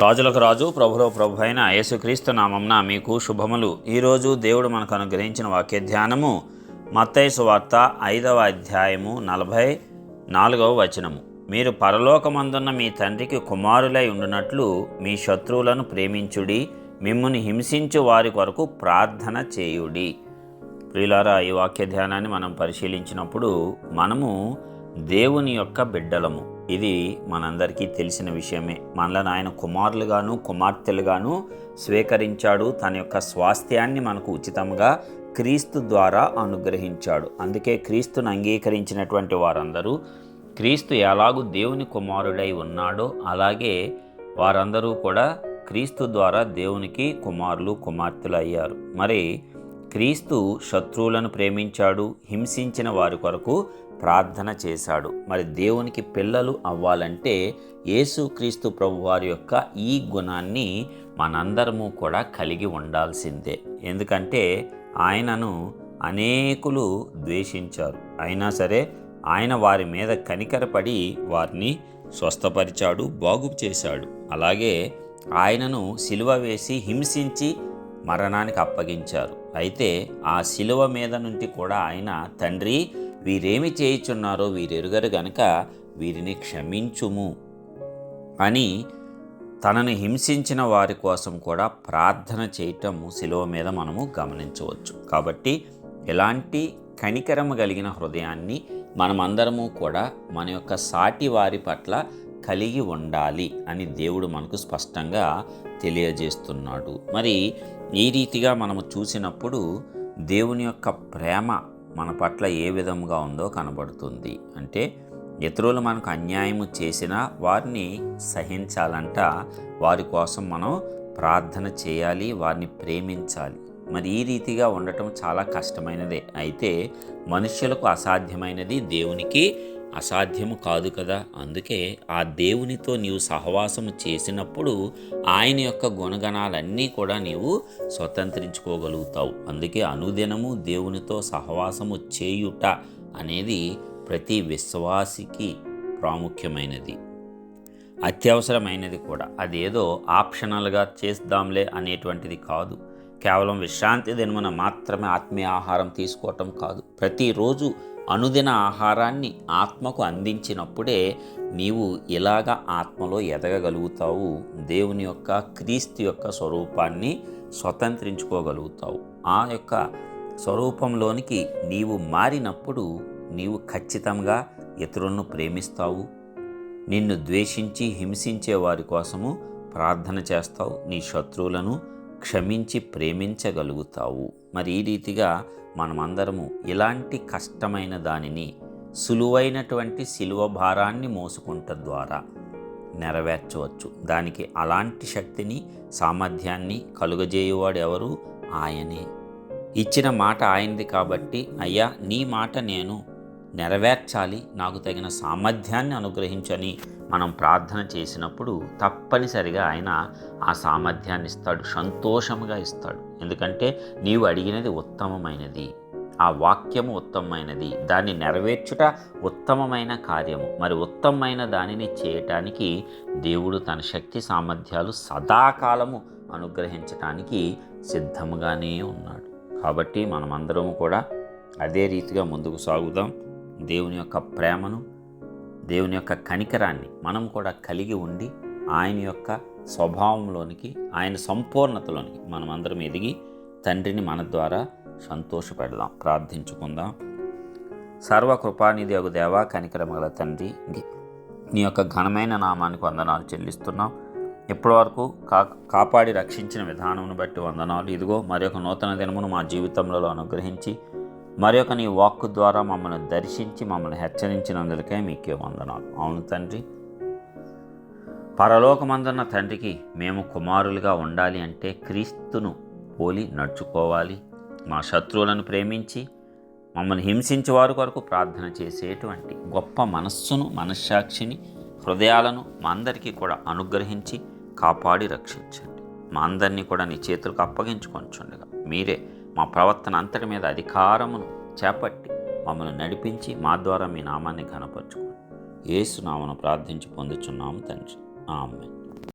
రాజులకు రాజు ప్రభులో ప్రభు అయిన యేసుక్రీస్తు నామంన మీకు శుభములు. ఈరోజు దేవుడు మనకు అనుగ్రహించిన వాక్య ధ్యానము మత్తయి సువార్త ఐదవ అధ్యాయము నలభై నాలుగవ వచనము. మీరు పరలోకమందున్న మీ తండ్రికి కుమారులై ఉండునట్లు మీ శత్రువులను ప్రేమించుడి మిమ్ముని హింసించు వారి కొరకు ప్రార్థన చేయుడి. ప్రియులారా ఈ వాక్య ధ్యానాన్ని మనం పరిశీలించినప్పుడు మనము దేవుని యొక్క బిడ్డలము. ఇది మనందరికీ తెలిసిన విషయమే. మనలను ఆయన కుమారులుగాను కుమార్తెలుగాను స్వీకరించాడు. తన యొక్క స్వాస్థ్యాన్ని మనకు ఉచితంగా క్రీస్తు ద్వారా అనుగ్రహించాడు. అందుకే క్రీస్తును అంగీకరించినటువంటి వారందరూ క్రీస్తు ఎలాగూ దేవుని కుమారుడై ఉన్నాడో అలాగే వారందరూ కూడా క్రీస్తు ద్వారా దేవునికి కుమారులు కుమార్తెలు అయ్యారు. మరి క్రీస్తు శత్రువులను ప్రేమించాడు హింసించిన వారి కొరకు ప్రార్థన చేశాడు. మరి దేవునికి పిల్లలు అవ్వాలంటే యేసుక్రీస్తు ప్రభు వారి యొక్క ఈ గుణాన్ని మనందరము కూడా కలిగి ఉండాల్సిందే. ఎందుకంటే ఆయనను అనేకులు ద్వేషించారు. అయినా సరే ఆయన వారి మీద కనికరపడి వారిని స్వస్థపరిచాడు బాగు చేశాడు. అలాగే ఆయనను సిలువ వేసి హింసించి మరణానికి అప్పగించారు. అయితే ఆ శిలువ మీద నుండి కూడా ఆయన తండ్రి వీరేమి చేయుచున్నారో వీరెరుగరు గనక వీరిని క్షమించుము అని తనను హింసించిన వారి కోసం కూడా ప్రార్థన చేయటం శిలువ మీద మనము గమనించవచ్చు. కాబట్టి ఎలాంటి కనికరము కలిగిన హృదయాన్ని మనమందరము కూడా మన యొక్క సాటి వారి పట్ల కలిగి ఉండాలి అని దేవుడు మనకు స్పష్టంగా తెలియజేస్తున్నాడు. మరి ఈ రీతిగా మనము చూసినప్పుడు దేవుని యొక్క ప్రేమ మన పట్ల ఏ విధంగా ఉందో కనబడుతుంది. అంటే ఇతరులు మనకు అన్యాయము చేసినా వారిని సహించాలంట. వారి కోసం మనం ప్రార్థన చేయాలి వారిని ప్రేమించాలి. మరి ఈ రీతిగా ఉండటం చాలా కష్టమైనదే. అయితే మనుష్యులకు అసాధ్యమైనది దేవునికి అసాధ్యము కాదు కదా. అందుకే ఆ దేవునితో నీవు సహవాసము చేసినప్పుడు ఆయన యొక్క గుణగణాలన్నీ కూడా నీవు స్వతంత్రించుకోగలుగుతావు. అందుకే అనుదినము దేవునితో సహవాసము చేయుట అనేది ప్రతి విశ్వాసికి ప్రాముఖ్యమైనది. అత్యవసరమైనది కూడా. అదేదో ఆప్షనల్గా చేద్దాంలే అనేటువంటిది కాదు. కేవలం విశ్రాంతి దినమున మాత్రమే ఆత్మీయ ఆహారం తీసుకోవటం కాదు. ప్రతిరోజు అనుదిన ఆహారాన్ని ఆత్మకు అందించినప్పుడే నీవు ఇలాగ ఆత్మలో ఎదగగలుగుతావు దేవుని యొక్క క్రీస్తు యొక్క స్వరూపాన్ని స్వతంత్రించుకోగలుగుతావు. ఆ యొక్క స్వరూపంలోనికి నీవు మారినప్పుడు నీవు ఖచ్చితంగా ఇతరులను ప్రేమిస్తావు నిన్ను ద్వేషించి హింసించే వారి కోసము ప్రార్థన చేస్తావు నీ శత్రువులను క్షమించి ప్రేమించగలుగుతావు. మరి ఈ రీతిగా మనమందరము ఇలాంటి కష్టమైన దానిని సులువైనటువంటి శిలువ భారాన్ని మోసుకుంట ద్వారా నెరవేర్చవచ్చు. దానికి అలాంటి శక్తిని సామర్థ్యాన్ని కలుగజేయువాడు ఎవరు? ఆయనే. ఇచ్చిన మాట ఆయనది కాబట్టి అయ్యా నీ మాట నేను నెరవేర్చాలి. నాకు తగిన సామర్థ్యాన్ని అనుగ్రహించని మనం ప్రార్థన చేసినప్పుడు తప్పనిసరిగా ఆయన ఆ సామర్థ్యాన్ని ఇస్తాడు సంతోషంగా ఇస్తాడు. ఎందుకంటే నీవు అడిగినది ఉత్తమమైనది. ఆ వాక్యము ఉత్తమమైనది. దాన్ని నెరవేర్చుట ఉత్తమమైన కార్యము. మరి ఉత్తమమైన దానిని చేయటానికి దేవుడు తన శక్తి సామర్థ్యాలు సదాకాలము అనుగ్రహించటానికి సిద్ధముగానే ఉన్నాడు. కాబట్టి మనమందరము కూడా అదే రీతిగా ముందుకు సాగుదాం. దేవుని యొక్క ప్రేమను దేవుని యొక్క కనికరాన్ని మనం కూడా కలిగి ఉండి ఆయన యొక్క స్వభావంలోనికి ఆయన సంపూర్ణతలోనికి మనమందరం ఎదిగి తండ్రిని మన ద్వారా సంతోషపెడదాం ప్రార్థించుకుందాం. సర్వకృపానిధి ఒక దేవా కనికరమగల తండ్రి నీ యొక్క ఘనమైన నామానికి వందనాలు చెల్లిస్తున్నాం. ఇప్పటివరకు కా కాపాడి రక్షించిన విధానమును బట్టి వందనాలు. ఇదిగో మరి ఒక నూతన దినమును మా జీవితంలో అనుగ్రహించి మరి నీ వాక్కు ద్వారా మమ్మల్ని దర్శించి మమ్మల్ని హెచ్చరించినందుకే మీకే వందనాలు. అవును తండ్రి. పరలోకమందన్న తండ్రికి మేము కుమారులుగా ఉండాలి అంటే క్రీస్తును పోలి నడుచుకోవాలి. మా శత్రువులను ప్రేమించి మమ్మల్ని హింసించే వారి కొరకు ప్రార్థన చేసేటువంటి గొప్ప మనస్సును మనస్సాక్షిని హృదయాలను మా అందరికీ కూడా అనుగ్రహించి కాపాడి రక్షించండి. మా అందరినీ కూడా నీ చేతులకు అప్పగించుకొంచుండగా మీరే మా ప్రవర్తన అంతటి మీద అధికారమును చేపట్టి మమ్మల్ని నడిపించి మా ద్వారా మీ నామాన్ని ఘనపరచుకోండి ఏసునామను ప్రార్థించి పొందుచున్నాము తండ్రి. ఆమె